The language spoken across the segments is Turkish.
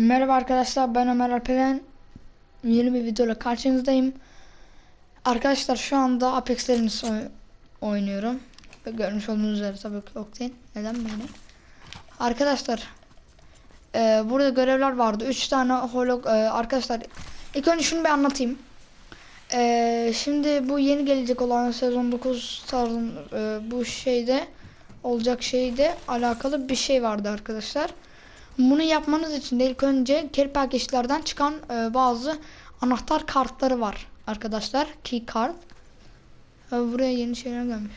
Merhaba arkadaşlar ben Ömer Alperen. Yeni bir videoyla karşınızdayım. Arkadaşlar şu anda Apex Legends oy- oynuyorum. Ve görmüş olduğunuz üzere tabii ki Octane. Neden böyle? Arkadaşlar e, burada görevler vardı. 3 tane holog... e, arkadaşlar ilk önce şunu bir anlatayım. E, şimdi bu yeni gelecek olan sezon 9 tarzın e, bu şeyde olacak şeyde alakalı bir şey vardı arkadaşlar. Bunu yapmanız için de ilk önce care package'lerden çıkan e, bazı anahtar kartları var arkadaşlar. Key card. E, buraya yeni şeyler gelmiş.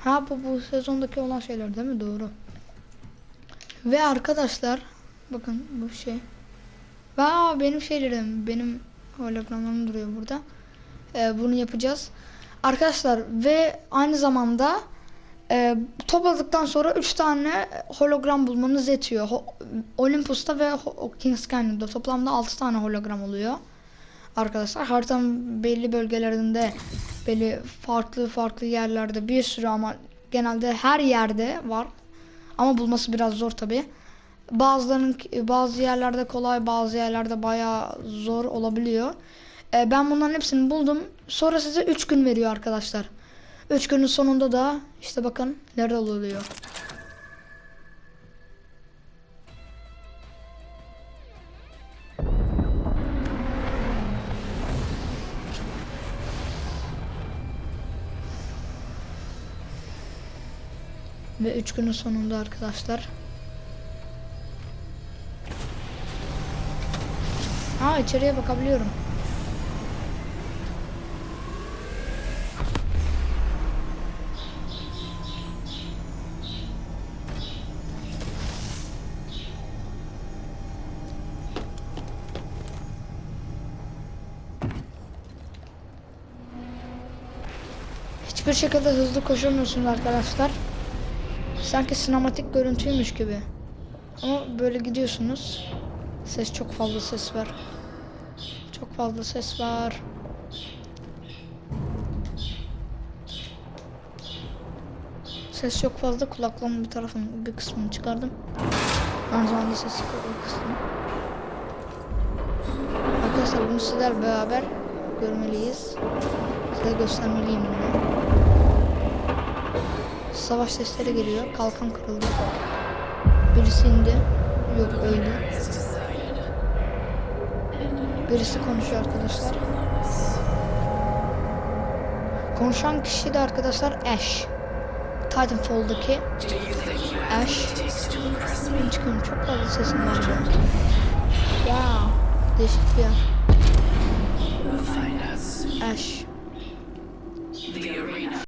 Ha bu bu sezondaki olan şeyler değil mi? Doğru. Ve arkadaşlar bakın bu şey. Aa, benim şeylerim benim hologramlarım duruyor burada. E, bunu yapacağız. Arkadaşlar ve aynı zamanda e, topladıktan sonra 3 tane hologram bulmanız yetiyor. Ho- Olympus'ta ve Ho- Kings Canyon'da toplamda 6 tane hologram oluyor. Arkadaşlar haritanın belli bölgelerinde belli farklı farklı yerlerde bir sürü ama genelde her yerde var. Ama bulması biraz zor tabi. Bazılarının bazı yerlerde kolay, bazı yerlerde bayağı zor olabiliyor. E, ben bunların hepsini buldum. Sonra size 3 gün veriyor arkadaşlar. 3 günün sonunda da işte bakın nerede oluyor. Ve 3 günün sonunda arkadaşlar. Aa içeriye bakabiliyorum. Hiçbir şekilde hızlı koşamıyorsunuz arkadaşlar. Sanki sinematik görüntüymüş gibi. Ama böyle gidiyorsunuz. Ses çok fazla ses var. Çok fazla ses var. Ses çok fazla. Kulaklığımın bir tarafının bir kısmını çıkardım. Aynı zamanda sesi kıstım. Arkadaşlar bunu sizler beraber görmeliyiz. Size göstermeliyim bunu. Savaş sesleri geliyor. Kalkan kırıldı. Birisi indi. Yok öldü. Birisi konuşuyor arkadaşlar. Konuşan kişi de arkadaşlar Ash. Titanfall'daki Ash. Çıkıyorum çok fazla sesim var. Ya değişik bir yer. Find us. Ash. The arena